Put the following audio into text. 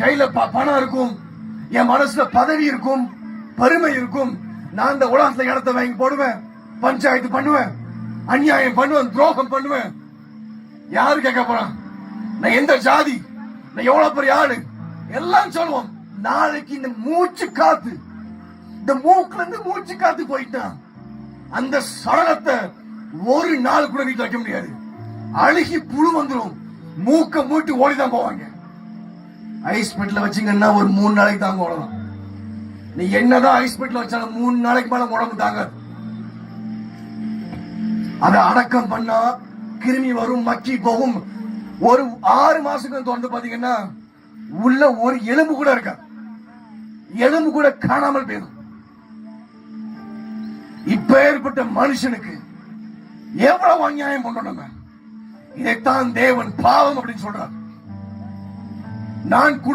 கையில ப- பணம் இருக்கும் என் மனசுல பதவி இருக்கும் பெருமை இருக்கும். நான் இந்த உலகத்துல இடத்த வாங்கி போடுவேன் பஞ்சாயத்து பண்ணுவேன் அநியாயம் பண்ணுவேன் துரோகம் பண்ணுவேன். யாரு கேட்க போறான்? நான் எந்த ஜாதி? நான் எவ்வளவு பெரிய ஆளு? எல்லாம் சொல்லுவோம். நாளைக்கு இந்த மூச்சு காத்து இந்த மூக்குல இருந்து மூச்சு காத்து போயிட்டான். அந்த சடலத்தை ஒரு நாள் கூட வீட்டு வைக்க முடியாது. அழுகி புழு வந்துடும் மூக்க மூட்டு ஓடிதான் போவாங்க. ஐஸ் பெட்ல வச்சீங்கன்னா ஒரு மூணு நாளைக்கு தாங்க உடம்பு. நீ என்னதான் ஐஸ் வச்சாலும் மூணு நாளைக்கு மேல உடம்பு தாங்காது. அதை அடக்கம் பண்ணா கிருமி வரும் மக்கி போகும். ஒரு ஆறு மாசத்துக்கு தொடர்ந்து பாத்தீங்கன்னா உள்ள ஒரு எலும்பு கூட இருக்கா எலும்பு கூட காணாமல் போயிடும். இப்ப ஏற்பட்ட மனுஷனுக்கு எவ்வளவு அநியாயம் பண்ணணும் நம்ம இதைத்தான் தேவன் பாவம் அப்படின்னு சொல்றாரு. நான் கொடு